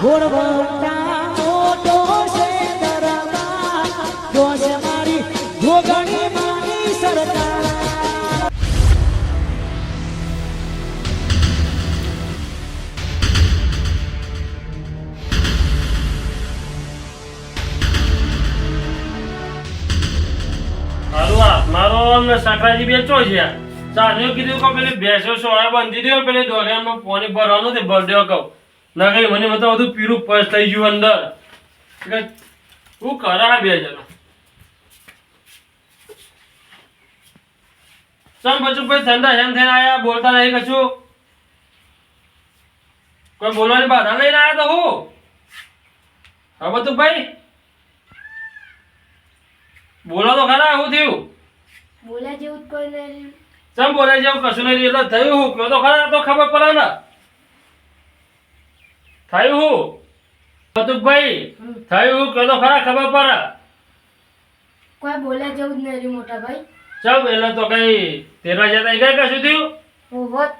ઘોડવટા મોટો મારી જોગણી માની સરકાર આ મારો ને સાકરાજી બે ચો છે ચાલ્યો કીધું કે પેલી બેસો સોળા બંધી દો પેલી દોરિયામાં ફોન ભરવાનું તે ભર કહું. ના કઈ મને બતાવો તું પીરું પસ થઈ ગયું અંદર. હું કરા બે જણા. ચમ પછી ભાઈ ઠંડા હેમ થઈને આયા બોલતા નહીં કશું? કોઈ બોલવાની બાધા લઈને આવ્યા તો હું? હવે તું ભાઈ બોલો તો ખરા શું થયું? બોલા જેવું કોઈ નહીં. ચમ બોલા જેવું કશું નહીં એટલે થયું હું? તો ખરા તો ખબર પડે ને. થયું હું? બતુકભાઈ થયું હું? તો ખરા ખબર પડે. કોઈ બોલ્યા જેવું જ નહીં મોટા ભાઈ ચમ એટલે તો કઈ તેરવા જતા કઈ શું થયું?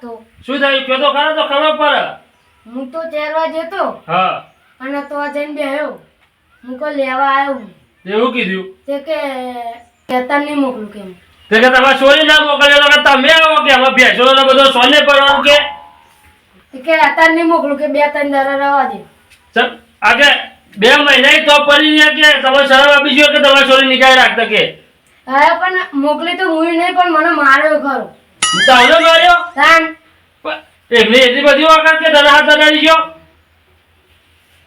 તો. શું થયું? તો ખરા તો ખબર પડે. હું તો ચેરવા જતો. હા. અને તો જઈને બેહ્યો. હું કોઈ લેવા આવ્યો એવું કીધું? તે કે કહેતા નહીં મોકલું કેમ? તે કે તમારે સોરી ના મોકલ્યો કે તમે આવો કે? બેસો ને બધો સોને પર કે? કે અત્યારે નહીં મોકલું કે બે ત્રણ દાડા રહેવા દે. ચમ આગે બે મહિના તો પડી કે તમે શરમ આપી છો કે તમારે સોરી નીકાળી રાખતા કે? હા પણ મોકલી તો હું નહીં પણ મને માર્યો ખરો. તમને માર્યો. તાન. એમને એટલી બધી વખત કે તને હાથ લગાડી ગયો?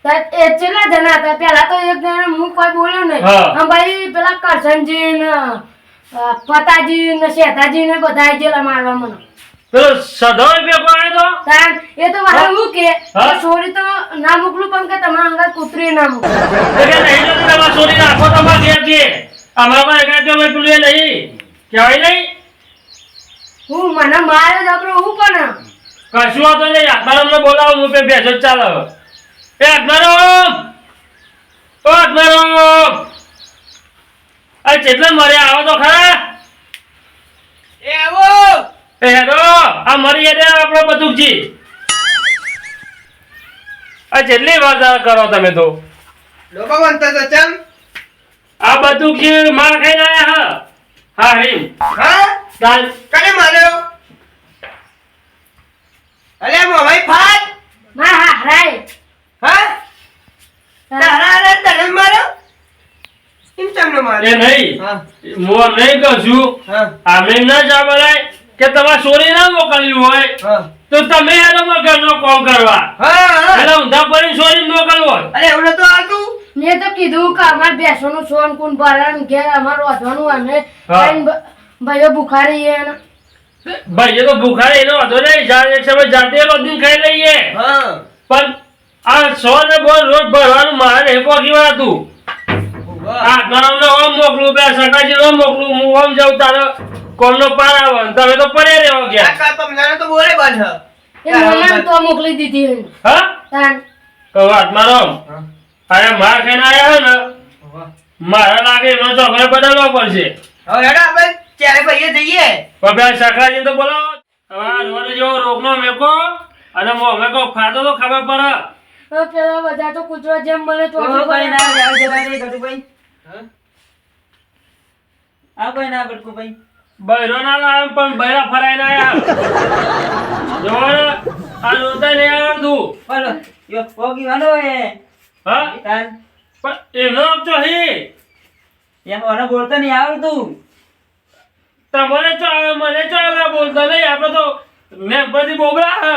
એ ચેલા જણા હતા? પેલા તો એક જણા હું કોઈ બોલ્યો નહીં. હા. ભાઈ પેલા કરશનજી ને પતાજી ને શેતાજી ને બધા આઈ મારવા મને. પેલો રૂપિયા તો? તાન એ તો વાહ હું? કે કે છોરી તો ના મોકલું પણ કે તમારા અંગત કૂતરી ના મોકલું. તો નહીં તો તમારે સોરી નાખો તમારે ઘેર કે અમારા પાસે કાંઈ તો મેં પેલું નહીં કહેવાય નહીં? હું મને મારે જબરો હું પણ કશું વાંધો નહીં આત્મારામને બોલાવો હું પે ભેંસો જ એ આત્મારામ ઓ આત્મારામ આ કેટલા મરે આવો તો ખરા. એ આવો! હેડો આ મરી હેડે આપણો બતુકજી આ જેટલી વાર કરો તમે તો. લોકો બનતા તો ચમ? આ બતુકજી માર ખાઈ ના હા. હા હરીમ હા? ચાલ કને માર્યો. અલે મોભાઈ ફાટ. મારા હા હરાય. હા? તારા તને માર્યો? કેમ ચમનો એ માર્યો નહીં. હા. હું નહીં કહું છું. હા. આમે ના જા બોલાય કે તમારે સોરી ના મોકલ્યું હોય તો તમે એનો ઘરનો કોમ કરવા. એટલે ઊંધા પડી સોરી મોકલવો અરે એવડે તો આવતું? મેં તો કીધું કે અમારે બેસવાનું સોન કુન ભરણ ઘેર અમારું વધવાનું બ- ભાઈઓ ભૂખારી એ ભાઈ તો ભૂખારી એનો વાંધો નહીં. જાતે એક સમય જાતે રોજ ખાઈ લઈએ. હા. પણ આ સો ને બોલ રોજ ભરવાનું મારે નહીં પોકી હતું. આ ગરમને ઓમ મોકલું બે સકાજી ઓમ મોકલું હું ઓમ જાઉં તારે કોમનો પાર આવે તમે તો પડે રહેવો આ ગયા કાલ પમલાનો તો બોલે બંધ. એ મમ્મી તો મોકલી દીધી હા. તાન. કહો મારો. અરે માર ખાઈને આયા હે ને. મારા લાગે એનો ચોકડે બદલવો પડશે. હવે હેડો આપણે ચારે ભાઈએ જઈએ? પણ બે સકાજી તો બોલાવો હવે રોડ જેવો રોગનો મેકો અને મો મેકો ખાધો તો ખબર પડે. હવે પેલા બધા તો કૂતરો જેમ મળે તો કોઈ ના આ કોઈ ના ગટુભાઈ બૈરો ના લાવે પણ બૈરા ફરાઈને આયા. જો ને, આ રોતા નહીં આવડતું બોલો યો પોગી વાળો હે? હા પણ એનો આપજો હી. યા મને બોલતો નહીં આવડતું તમારે આવે મને આવે બોલતા નહીં. આપણે તો મેં બધી બોબડા હે.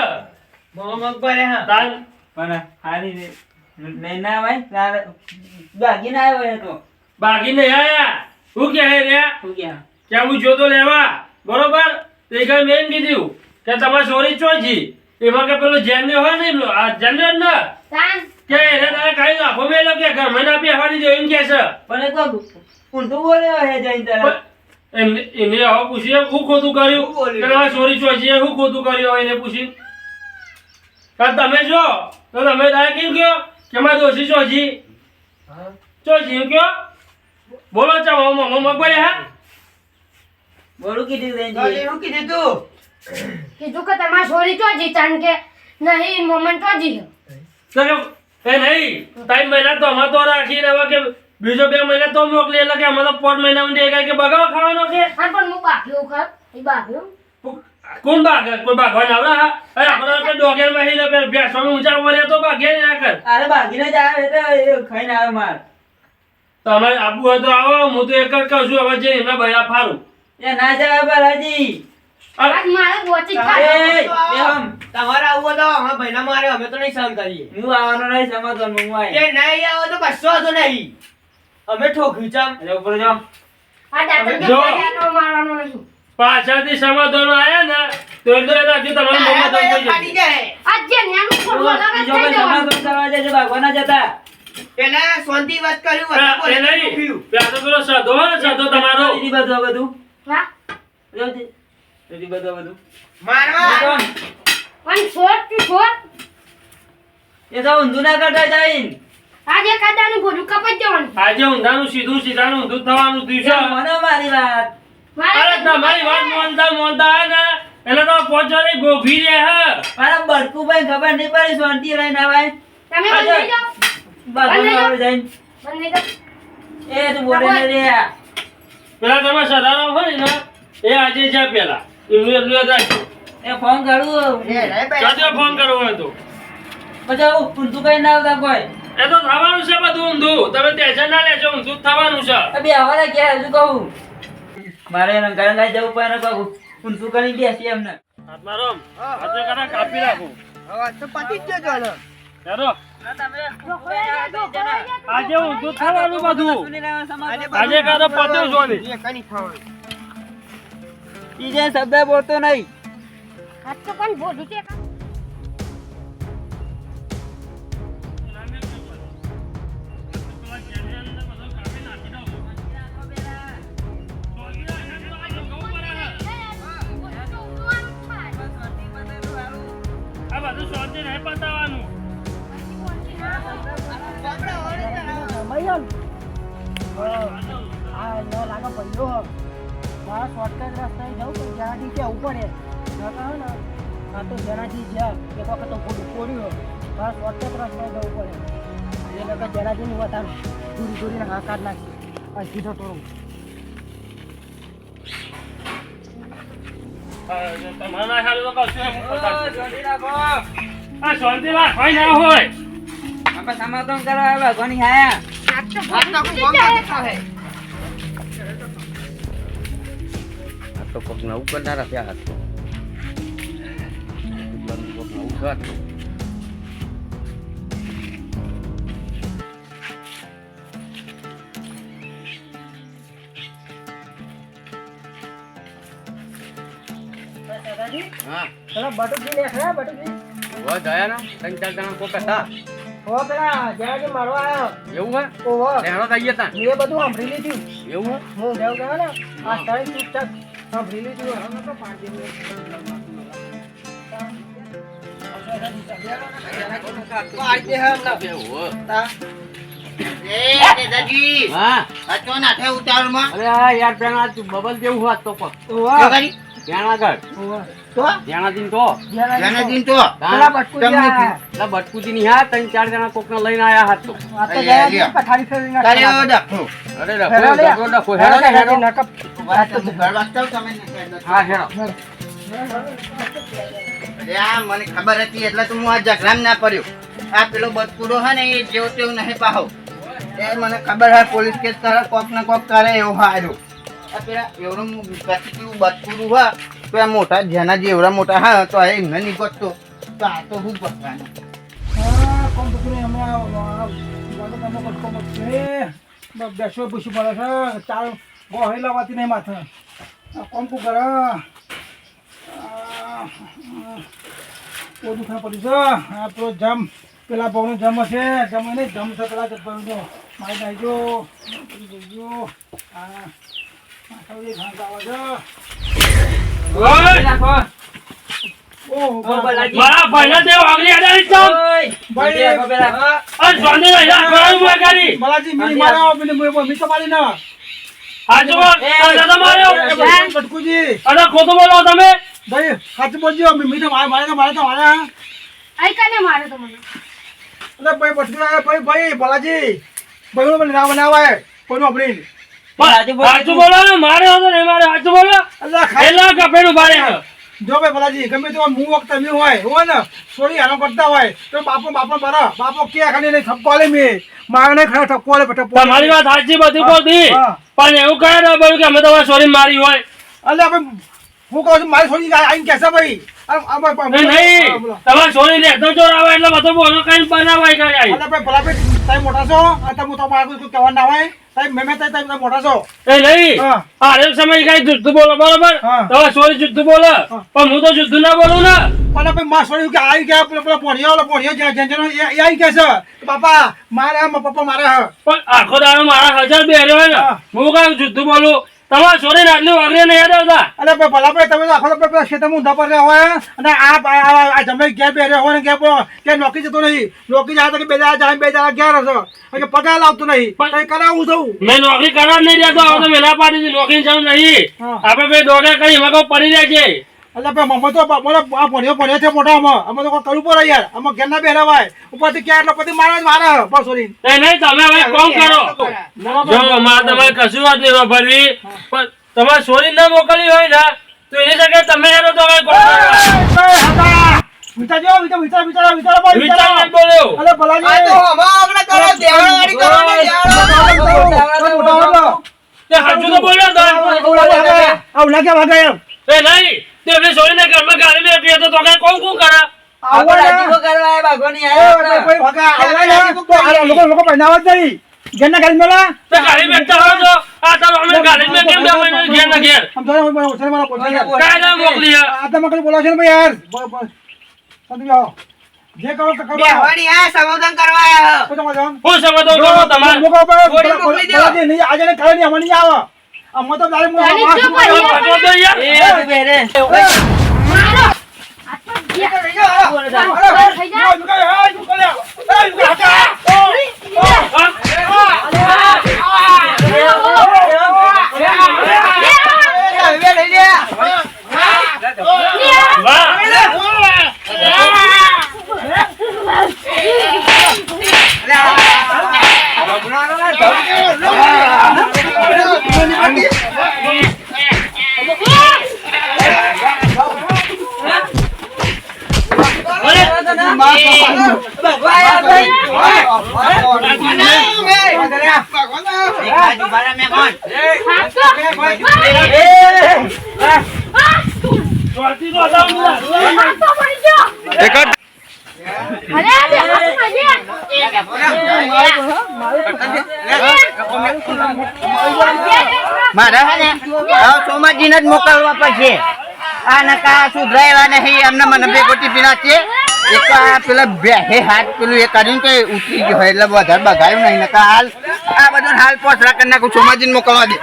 હા. તાન. પણ હારી લઈ ના ભાઈ બાગી ના આવ્યો તો. બાકી નહીં આયા હું કે હે રે? હું ક્યાં? કે હું જોતો લેવા? બરોબર? તે કઈ મેં કીધું કે તમારે ચોરી ચોજી એમાં કે પેલો જેન હોય ને પેલો આ જનરલ ને કે એને તારે કાંઈ નાખો મેલો કે ઘર મને આપી બેસવાની દે એમ કે છે. પણ એ તો ઊંધું બોલ્યો હે જઈને તારા. એમને એને હવે પૂછીએ શું ખોટું કર્યું? શું સોરી કે તમારે ચોરી ચોજી શું ખોટું કર્યું એને પૂછી કારણ તમે જો તો તમે તારે કેમ કયો કે મારે દોષી ચોજી હા. ચોજી એમ કયો બોલો ચાલો મમ્મા મગબડે હા? બોલું કીધું બેનજી શું કીધું તું? કીધું કે તમાર છોરી ચોજી તાન કે નહીં મોમન ચોજી તો એ નહીં ત્રણ મહિના તો અમાર તો રાખીને હવે કે બીજો બે મહિના તો મોકલી એટલે કે અમારો તો મહિના મહિના સુધી કે બગાવ ખાવાનો કે? હા પણ હું બાગ્યો ખર? એ બાગ્યો કોણ બાગ? કોઈ બાગવાન આવે હા અરે આપણે તો ડોગેરમાં હીને પેલા ભેંસોનું ઊંચા વળે તો બાગે ના કર. અરે ભાગીને જ આવે તો એ ખાઈને આવે માર. તમારે આબુ હોય તો આવો હું તો એક જ કહું છું હવે જે એમના બૈરા ફારું. એ ના જાય બાલાજી. અરે, મારે ગોચી એ ખાય બેહમ તમારે આવું હોય તો અમે ભાઈના મારે અમે તો નહીં સહન કરીએ. હું આવવાનો નહીં સમજવાનું હું. એ નહીં આવો તો કશો હતો નહીં. અમે ઠોક્યું ચમ એટલે ઉપર જાઓ. આ દાંતણ જો. મારવાનો નહીં પાછળથી સમાધાન આયા ને તો તમારું મમ્મી તો ફાટી જાય. આ જે ન્યાનું ખોટું અલગ થઈ જવાનું. કરવા જાય છે ભાગવાના જતા. પેલા શાંતિ વાત કર્યું એ નહીં. પેલા તો પેલો સધો સધો તમારો. દીદી બધું આ બધું? બધું બધું. મારવા. પણ છોડ તું છોડ એ તો ઊંધું ના કરતા જઈને. આજે કાદાનું ગોળું કપાઈ જવાનું. આજે ઊંધાનું સીધું સીધાનું ઊંધું થવાનું થયું મને મારી વાત. અરે તમારી વાત મોનતા મોનતા ને એટલે તો પહોંચવાની ગોભી રે હે. મારા બડકું ભાઈ ખબર નહીં પડી શાંતિ રહીને આવાય. તમે આજે. બંધ થઈ જાઓ. ભાગવાનું આવડે જઈને બંધ થઈ જાઓ. એ તું બોલે રે. પેલા તમે સદારામ હોય ને એ આજે છે પેલા એમનું એટલું રાખજો એ ફોન કરું. એ રે બે. ક્યાંથી ફોન કરવો હોય તો? પછી આવું ઊંધું કઈ ના આવતા કોઈ? એ તો થવાનું છે બધું ઊંધું. તમે ટેન્શન ના લેજો ઊંધું થવાનું છે. બે ક્યાં હજુ કહું. મારે રંગા રંગા જવું પડે ને કહું. ઊંધું કરી બેસી એમને. હાથમાં રમ. હાથે કરા કાપી રાખું હવે તો પતી જ ગયો ચાલો. આજે ઊંધું થવાનું બધું. આજે કાતો પત્યું જોની. એ ઈ જે શબ્દ બોલતો નહીં. હાથ તો પણ બોલું કાં? બધું શાંતિ નહીં પતાવવાનું આ ન લાગે પડ્યો હો. મારા શોર્ટકટ રસ્તે જવું પણ જ્યાંથી જવું પડે નકર હે ને આ તો જેનાથી જ્યાં એક વખત તો ખોટું પડ્યું મારા શોર્ટકટ રસ્તે જવું પડે. એ નકર જેનાથી હું વધારે દૂરી દૂરીને હાકાર નાખી આ સીધો તોડું. તમારા ખ્યાલ તો કશું એમ શાંતિ ના હોય ભગવાનની હાયા. હાથ તો આ તો કોક નવું કરનારા હતું કોક નવું કર હા. પેલા બટુકજી ખરા બટુકજી? હો ગયા ના ત્રણ ચાર જણા કોક હતા. હો પેલા જેનાથી મારવા આવ્યો એવું હે? ઓહો. લેણો તો આઈએ મેં બધું સાંભળી લીધું. એવું હે? હું જાઉં ગયો ને આ સ્થળે ચૂપચાપ સાંભળી લીધું. હવે તો પાડી દીધું બબલ જેવું હોત તો પણ આગળ. તો? ત્યાં તો. જનાજીન તો. પેલા બટકુજી તમને બટકુજી ની હા ત્રણ ચાર જણા કોક ને લઈને આયા હાથ તો આ તો અરે, જયાજી લ્યો. પથારી ફેરવીને તારે નાખી હવે ડખો. અરે હેરો રખો લે. રખો રખો ને હેરો. નકપ. વાત તો ઘર વાગતા તમે હા હેરો. અરે મને ખબર હતી એટલે તો હું આ જગરામ ના પડ્યો. આ પેલો બટકુડો હે ને એ જેવો તેવો નહીં પાહો. એ મને ખબર હે પોલીસ કેસ કરે કોક ને કોક કરે એવો હાર્યો. આ પેલા એવડું બટકુડું હોય આ મોટા જેના જેવડા મોટા હા તો આ એમને નીકળતો તો આ તો હું. બ- બેસો પૂછી પડે છે. ચાલ ગોળી લાવવાથી નહીં માથે. કોણ તું કરે? આ, આ, પડ્યું છે. આ પેલો જમ પેલા ભાવનો જમ હશે. જમ નહીં પેલા મારી ખોટું બોલો તમે ભાઈ સાચું બોલજો મી મી તો મારે મારે મારે તો મારે આઈ મારે તો મને એટલે ભાઈ બટકું ભાઈ ભાઈ ભાઈ ના બનાવાય કોઈનું અભરીન પણ સાચું બોલો ને મારે હતો ને મારે સાચું બોલો. એલા કપેલું ભારે જો ભાઈ ભલાજી ગમે તેવા મું વખત તમે હોય હોય ને સોરી હારો કરતા હોય તો બાપો બાપો મારા બાપો કે ખાલી નહીં ઠપકો આલે મેં. મારે ખરા ઠપકો ઠપકો તમારી વાત સાચી બધી બોલતી. પણ એવું કહે ને બોલ્યું કે અમે તમારી સોરી મારી હોય. આપણે હું કહું છું મારી સોરી આઈને કહેશે ભાઈ. હા. તમારે સોરી લેતો ચોર આવે એટલે બધો બોલો કઈ બનાવાય કઈ ભલા ભાઈ તમે મોટા છો? આ તમે તમારે કહેવા ના હોય? તમે મેં મેં તમે તમે મોટા છો. એ નહીં આરે સમય કઈ જુદ્ધ બોલો બરોબર? હા. સોરી જુદ્ધ બોલો. પણ હું તો જુદ્ધ ના બોલું ને. પણ ભાઈ માં સોરી કે આવી ગયા પેલો પેલો ભણ્યો ઓલો ભણ્યો જ્યાં જ્યાં જ્યાં એ એ આવી ગયા છે. બાપા મારે પપ્પા મારે પણ આખો દાડો મારા હજાર બે હોય ને. હું કઈ જુદ્ધ બોલું? તમારે છોરી આટલી વાગરી નહીં યાદ આવતા? અરે ભલા ભાઈ તમે તો આખો પેલા ખેતરમાં ઊંધા પર રહ્યા હોય અને આ આ- ઘેર બે હોય ને કે નોકરી જતો નહીં. નોકરી જાય કે બે દાડા જાય બે દાડા ઘેર હશો કે પગાર લાવતો નહીં. કઈ કરાવું છું. મેં નોકરી કરવા નહીં રહેતો હવે તો વેલા પાડી નોકરી જરૂર નહીં. આપણે ભાઈ દોડે કરી એમાં પડી રહે છે. એટલે ભાઈ મમ્મી તો બોલો આ ભણ્યો ભણ્યો છે મોટા અમે તો કરવું પડે યાર અમે ઘરના બેરા હોય ઉપરથી ક્યાં એટલે પછી મારા જ મારા બસ સોરી એ નહીં તમે હવે કોમ કરો જો માં તમારે કશું વાત નહીં વાપરવી પણ તમારે સોરી ના મોકલી હોય ને તો એની જગ્યાએ તમે હેરો તો હવે કોમ કરો. વિચારજો વિચાર વિચાર વિચાર વિચાર ભાઈ વિચાર નહીં બોલ્યો અરે ભલાજી આ તો હમણાં આગળ કરો, દેવાળાવાળી કરો ને, દેવાળાવાળી. મોટા મોટા તે બોલ્યો તો આવું લાગે વાગે એમ એ નહીં તે એમની સોરીને ઘરમાં ગાળી લે પીએ તો તો કઈ કોણ કોણ કરે? જ ગાડી કરો તો કરો. દેવાળી આ સંબોધન કરવા જવાનું? હું સમજો કરો તમારે? લોકો પર મોકલી દો. આજે કાલે નહીં, આમાં નહીં આવે. આમાં તો દાડે હું દાડે શું આ- કરીએ? પકડો યાર. એ બેરે. મારો આ હટાવો ને. જ મોકલવા પડશે આ નકા સુધરાયેલા નહીં એમને મને બે ગોટી પીના છે એક પેલા બે હાથ પેલું એ કર્યું કે ઉતરી ગયો એટલે વધારે બગાડ્યું નહીં નકા હાલ આ બધું હાલ પોસ રાખી નાખું સોમાજીને મોકલવા દે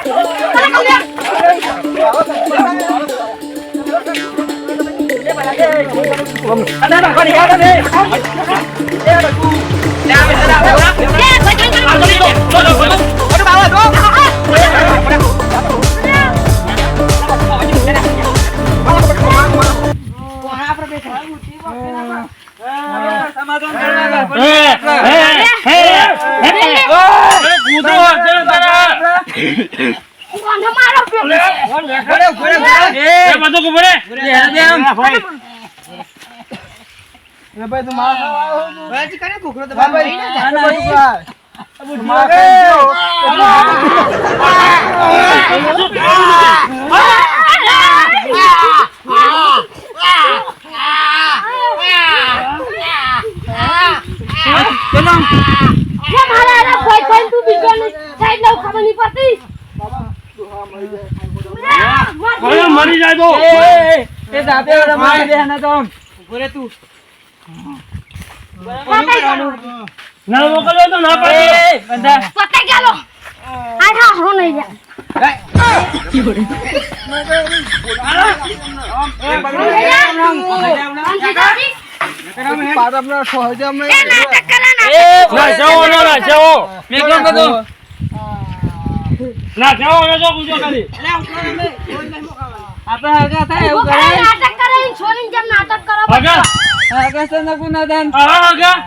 સમાધાન કરવા. એ કોને મારો જે કોઈ કોઈ તું બીજાની સાઈડ લઉં ખબર નહીં પડતી. જાય તો એ દાબે વાળા મારી દે ને તો તું ના મોકલો તો ના પડે બંધા. પતા ગયો આ હારો નહીં જાય. એ નાટક કરે નાટક. નાચાવો ના નાચાવો મેં કેમ ના નાચાવો ને જો કૂદો કરી આપણે હગા થાય એવું કરે નાટક કરે ઈ છોરીને જેમ નાટક કરો ભગા. હગા તો નકું ના દાન ભગા.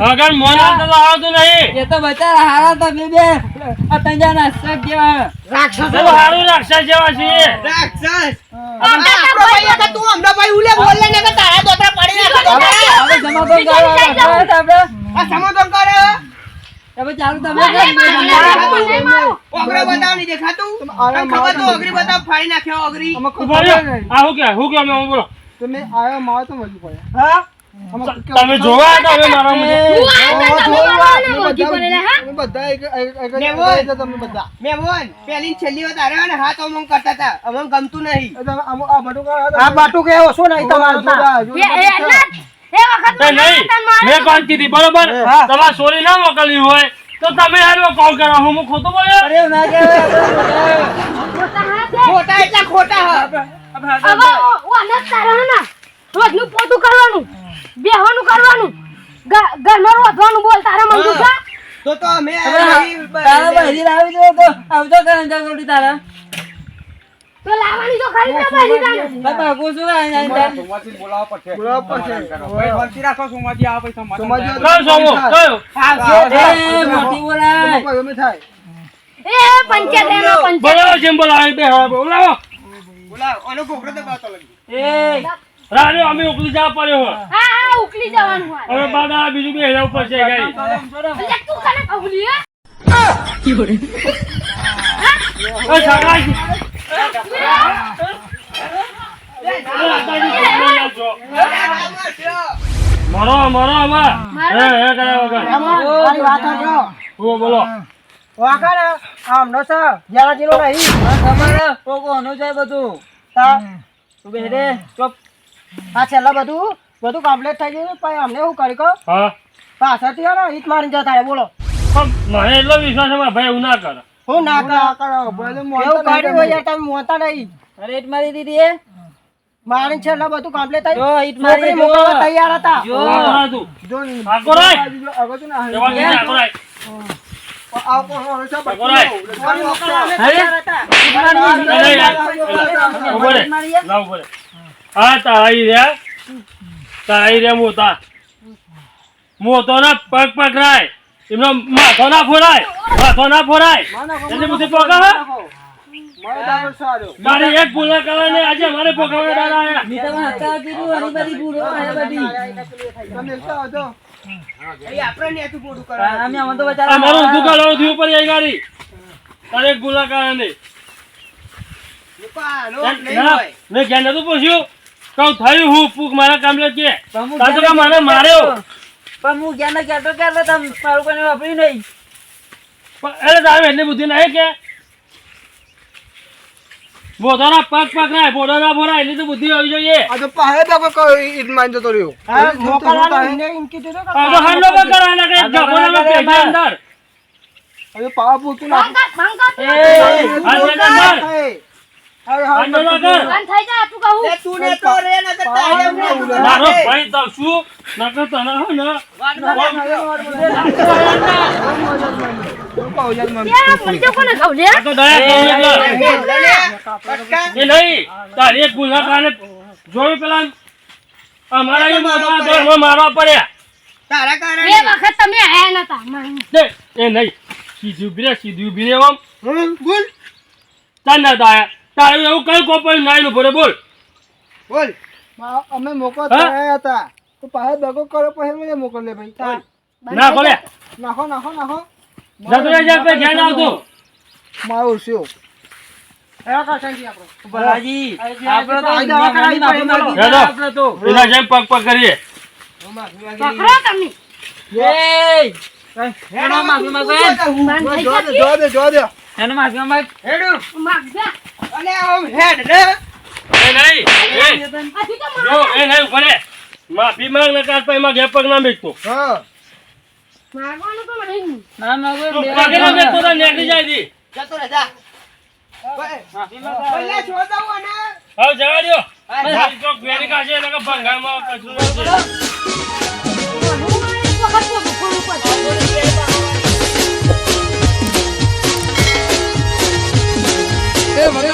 વગર મોન આવતો તો આવતું નહીં. એ તો બચારા હારા તો બે આ તંજાના નાસ્તા જેવા. રાક્ષસ હારું રાક્ષસ જેવા છે રાક્ષસ. તું હમણાં ભાઈ ઉલે બોલ ને તારા દોતરા પડી નાખો હવે કરો આ સમાધાન કરે હવે? ચાલુ તમે કરી બતાવ દેખાતું? ખબર તો ઓગરી બતાવ ફાડી નાખ્યો ઓગરી? રહ્યો. કે શું કે અમે બોલો. તમે આયા મારે તો મજબૂર પડે હા? તમે જોવા હતા હવે મારા મને પેલી છેલ્લી વાર તારે ને હાથ અમંગ કરતા હતા. અમંગ ગમતું નહીં. આ બટુકા આ બટુક એવો શું નહીં તમારું એ નહીં. મેં કોણ કીધી બરોબર. તમારે સોરી ના મોકલવી હોય તો તમે હારો કોલ કરો. હું હું ખોટું બોલ્યો અરે ના કે ખોટા એટલા ખોટા હ. રોજનું પોતું કરવાનું. બેહવાનું કરવાનું. ઘ- ઘરમાં રોધવાનું બોલ તારા છે તો તો અમે તારા બહેરી લાવી દો તો આવજો કરે જા રોટી તારા. તો લાવવાની તો ખરી ને બધી તારે. ભાઈ બાપુ શું કરે છે અંદર? બોલાવવા પડશે. કયો સોમો? કયો? એ મોટી બોલાય એમ થાય. એ પંચાયત એમાં પંચાયત. બોલાવો જેમ બોલાવો બે બોલાવો. એ રાડ્યો અમે ઉકલી જવા પડ્યો હા હા ઉકલી જવાનું હોય. હવે બાદા બીજું બે હેરા ઉપર છે ગઈ. એટલે તું કને કબૂલી હે? એ છકડાજી. મરો મરો હવે હે હે કર્યા વગર. મારી વાત સાંભળો. બોલો. બોલો વાંકા ને આમ નો નહીં. તમારે કોકોનું છે બધું. તા તું બેરે ચોપ. આ છેલ્લા બધું બધું કમ્પ્લીટ થઈ ગયું પછી અમને શું કરી કહો? હા. પાછળથી હે ને ઈટ મારીને જતા રહે બોલો. મને એટલો વિશ્વાસ છે ભાઈ એવું ના કરે. હું ના કરો. એવું કર્યું હોય યાર તમે મોતા નહીં. અરે ઈટ મારી દીધી એ મારી છેલ્લા બધું કમ્પ્લીટ થઈ જો ઈટ મારી મોકલવા તૈયાર હતા. જો. તું. આગો રાય આગો હતા યાર. ના, મોતા મોતો ના પગ પકડાય એમનો માથો ના ફોડાય માથો ના ફોડાય એટલે બધું પોકા તારી એક ભૂલા. આજે મારે પોકાવા દાદા આયા મી હતા કીધું બધી ભૂલો બધી તો. અમારું થયું પર ગાડી. ને મેં ક્યાં નતું પૂછ્યું. કહું થયું હું પૂક મારા કામ તો કે મને માર્યો. પણ હું જ્ઞાન ને કહેતો કે તમે મારું કોઈને વાપર્યું નહીં. પણ એટલે તારે એટલી બુદ્ધિ નહીં કે બોધાના પગ ના બોધાના ફોરા એટલી તો બુદ્ધિ હોવી જોઈએ. હા, કે આ તો હાંડો પર કરાય ને માં પેટે અંદર મંગા એ હાંડો અંદર હાંડો ના કર બંધ થઈ જા તું કહું લે તું ને તો રે ને તો તારે એમ ને મારો ભાઈ તો શું? નકર તને હે ને. એ તારી જોયું પેલા અમારા એ મારવા પડ્યા. તારા એ કારણે વખત તમે આયા નતા એ નહીં. સીધી ઊભી રે સીધી ઊભી રે ઓમ. બોલ. તાર દાયા. તારે એવું કઈ કોપર નાઈ નું ભરે બોલ. બોલ અમે મોકો થયા હતા. તો પાછળ દગો કરો પછી મને મોકલે ભાઈ ના બોલે. નાખો નાખો નાખો. જતો રહે જા કઈ ધ્યાન આવતું મારું શું માફી માંગી એના એનો જા દે દે દે એનો જા અને આમ હેડ ને એ નહીં જો એ નહીં ભરે માફી માંગ ને કાલ પછી માં ઘેર ના બેસતો હા. માગવાનું તો નહીં. ના માંગો પગે ના બેસતો તો નીકળી જાય દી જતો રહે જા. માફી માંગો. પેલા છોડાવું અને. હવે જવા દ્યો. મારી ચોક વેરી કાશે એટલે કે ભંગારમાં કચરું નથી. એ મને